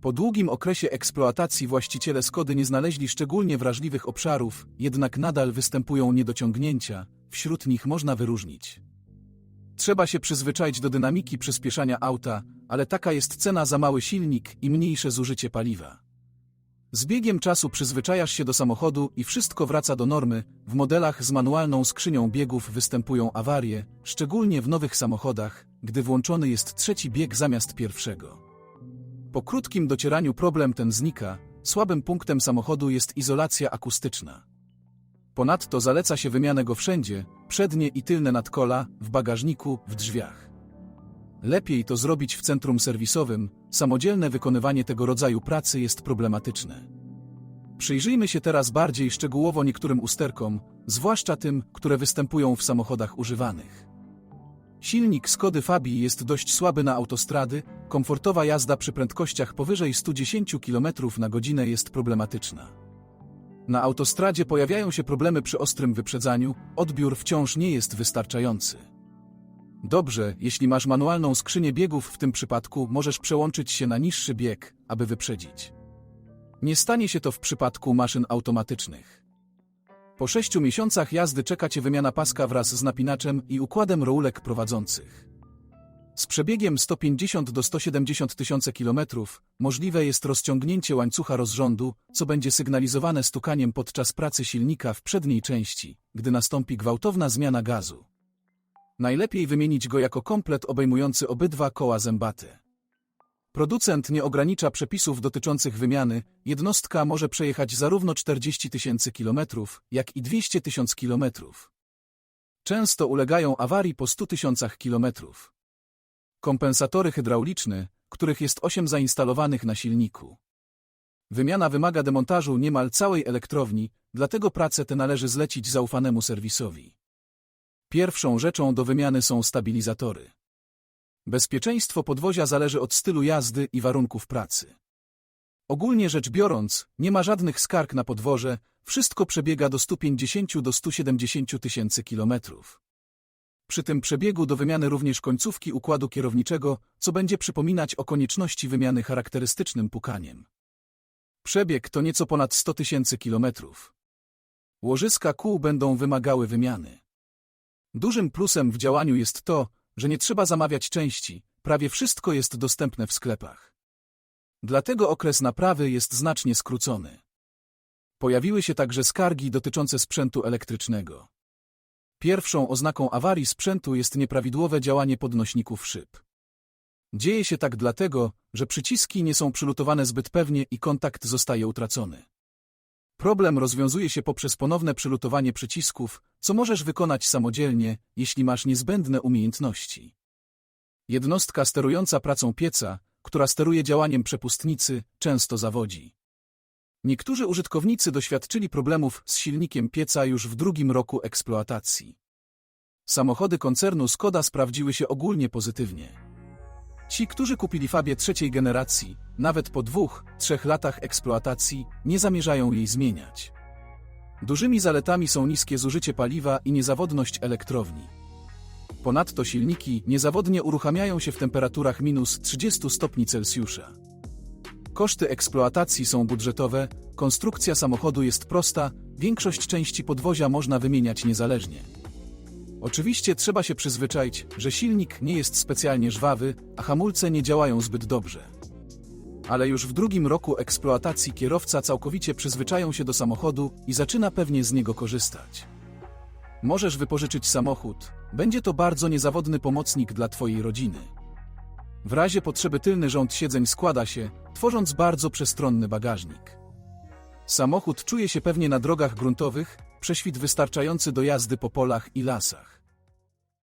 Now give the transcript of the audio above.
Po długim okresie eksploatacji właściciele Skody nie znaleźli szczególnie wrażliwych obszarów, jednak nadal występują niedociągnięcia, wśród nich można wyróżnić. Trzeba się przyzwyczaić do dynamiki przyspieszania auta, ale taka jest cena za mały silnik i mniejsze zużycie paliwa. Z biegiem czasu przyzwyczajasz się do samochodu i wszystko wraca do normy. W modelach z manualną skrzynią biegów występują awarie, szczególnie w nowych samochodach, gdy włączony jest trzeci bieg zamiast pierwszego. Po krótkim docieraniu problem ten znika, słabym punktem samochodu jest izolacja akustyczna. Ponadto zaleca się wymianę go wszędzie, przednie i tylne nadkola, w bagażniku, w drzwiach. Lepiej to zrobić w centrum serwisowym, samodzielne wykonywanie tego rodzaju pracy jest problematyczne. Przyjrzyjmy się teraz bardziej szczegółowo niektórym usterkom, zwłaszcza tym, które występują w samochodach używanych. Silnik Skody Fabii jest dość słaby na autostrady, komfortowa jazda przy prędkościach powyżej 110 km na godzinę jest problematyczna. Na autostradzie pojawiają się problemy przy ostrym wyprzedzaniu, odbiór wciąż nie jest wystarczający. Dobrze, jeśli masz manualną skrzynię biegów w tym przypadku, możesz przełączyć się na niższy bieg, aby wyprzedzić. Nie stanie się to w przypadku maszyn automatycznych. Po sześciu miesiącach jazdy czeka Cię wymiana paska wraz z napinaczem i układem rólek prowadzących. Z przebiegiem 150 do 170 tysięcy kilometrów możliwe jest rozciągnięcie łańcucha rozrządu, co będzie sygnalizowane stukaniem podczas pracy silnika w przedniej części, gdy nastąpi gwałtowna zmiana gazu. Najlepiej wymienić go jako komplet obejmujący obydwa koła zębate. Producent nie ogranicza przepisów dotyczących wymiany, jednostka może przejechać zarówno 40 tysięcy kilometrów, jak i 200 tysięcy kilometrów. Często ulegają awarii po 100 tysiącach kilometrów. Kompensatory hydrauliczne, których jest 8 zainstalowanych na silniku. Wymiana wymaga demontażu niemal całej elektrowni, dlatego pracę te należy zlecić zaufanemu serwisowi. Pierwszą rzeczą do wymiany są stabilizatory. Bezpieczeństwo podwozia zależy od stylu jazdy i warunków pracy. Ogólnie rzecz biorąc, nie ma żadnych skarg na podwoże, wszystko przebiega do 150 do 170 tysięcy kilometrów. Przy tym przebiegu do wymiany również końcówki układu kierowniczego, co będzie przypominać o konieczności wymiany charakterystycznym pukaniem. Przebieg to nieco ponad 100 tysięcy kilometrów. Łożyska kół będą wymagały wymiany. Dużym plusem w działaniu jest to, że nie trzeba zamawiać części, prawie wszystko jest dostępne w sklepach. Dlatego okres naprawy jest znacznie skrócony. Pojawiły się także skargi dotyczące sprzętu elektrycznego. Pierwszą oznaką awarii sprzętu jest nieprawidłowe działanie podnośników szyb. Dzieje się tak dlatego, że przyciski nie są przylutowane zbyt pewnie i kontakt zostaje utracony. Problem rozwiązuje się poprzez ponowne przylutowanie przycisków, co możesz wykonać samodzielnie, jeśli masz niezbędne umiejętności. Jednostka sterująca pracą pieca, która steruje działaniem przepustnicy, często zawodzi. Niektórzy użytkownicy doświadczyli problemów z silnikiem pieca już w drugim roku eksploatacji. Samochody koncernu Skoda sprawdziły się ogólnie pozytywnie. Ci, którzy kupili Fabię trzeciej generacji, nawet po dwóch, trzech latach eksploatacji, nie zamierzają jej zmieniać. Dużymi zaletami są niskie zużycie paliwa i niezawodność elektrowni. Ponadto silniki niezawodnie uruchamiają się w temperaturach minus 30 stopni Celsjusza. Koszty eksploatacji są budżetowe, konstrukcja samochodu jest prosta, większość części podwozia można wymieniać niezależnie. Oczywiście trzeba się przyzwyczaić, że silnik nie jest specjalnie żwawy, a hamulce nie działają zbyt dobrze. Ale już w drugim roku eksploatacji kierowca całkowicie przyzwyczają się do samochodu i zaczyna pewnie z niego korzystać. Możesz wypożyczyć samochód, będzie to bardzo niezawodny pomocnik dla Twojej rodziny. W razie potrzeby tylny rząd siedzeń składa się, tworząc bardzo przestronny bagażnik. Samochód czuje się pewnie na drogach gruntowych, prześwit wystarczający do jazdy po polach i lasach.